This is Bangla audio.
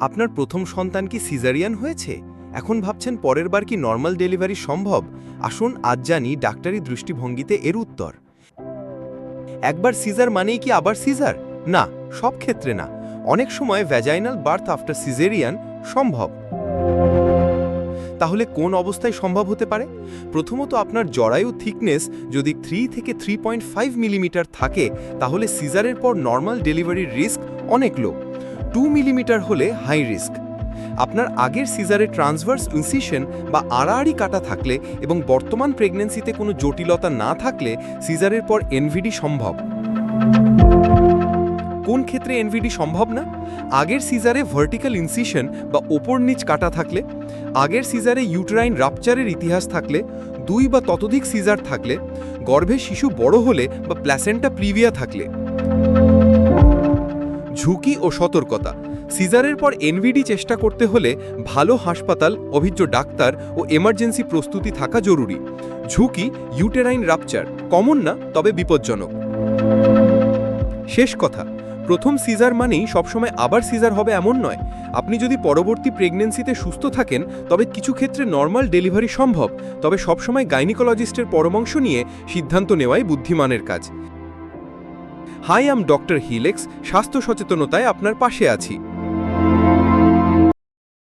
আপনার প্রথম সন্তান কি সিজারিয়ান হয়েছে? এখন ভাবছেন পরের বার কি নর্মাল ডেলিভারি সম্ভব? আসুন আজ জানি ডাক্তারি দৃষ্টিভঙ্গিতে এর উত্তর। একবার সিজার মানেই কি আবার সিজার? না, সব ক্ষেত্রে না। অনেক সময় ভ্যাজাইনাল বার্থ আফটার সিজেরিয়ান সম্ভব। তাহলে কোন অবস্থায় সম্ভব হতে পারে? প্রথমত আপনার জরায়ু থিকনেস যদি থ্রি থেকে থ্রি মিলিমিটার থাকে, তাহলে সিজারের পর নর্মাল ডেলিভারির রিস্ক অনেক লো টু মিলিমিটার হলে হাই রিস্ক। আপনার আগের সিজারে ট্রান্সভার্স ইনসিশন বা আড়াআড়ি কাটা থাকলে এবং বর্তমান প্রেগন্যান্সিতে কোনো জটিলতা না থাকলে সিজারের পর এনভিডি সম্ভব। কোন ক্ষেত্রে এনভিডি সম্ভব না? আগের সিজারে ভার্টিক্যাল ইনসিশন বা ওপর নিচ কাটা থাকলে, আগের সিজারে ইউটেরাইন রাপচারের ইতিহাস থাকলে, দুই বা ততোধিক সিজার থাকলে, গর্ভে শিশু বড় হলে বা প্ল্যাসেন্টা প্রিভিয়া থাকলে। ঝুঁকি ও সতর্কতা। সিজারের পর এনভিডি চেষ্টা করতে হলে ভালো হাসপাতাল, অভিজ্ঞ ডাক্তার ও এমার্জেন্সি প্রস্তুতি থাকা জরুরি। ঝুঁকি, ইউটেরাইন রাপচার, কমন না, তবে বিপজ্জনক। শেষ কথা, প্রথম সিজার মানেই সবসময় আবার সিজার হবে এমন নয়। আপনি যদি পরবর্তী প্রেগনেন্সিতে সুস্থ থাকেন, তবে কিছু ক্ষেত্রে নর্মাল ডেলিভারি সম্ভব, তবে সবসময় গাইনিকোলজিস্টের পরামর্শ নিয়ে সিদ্ধান্ত নেওয়াই বুদ্ধিমানের কাজ। হাই আম ডক্টর হিলেক্স স্বাস্থ্য সচেতনতায় আপনার পাশে আছি।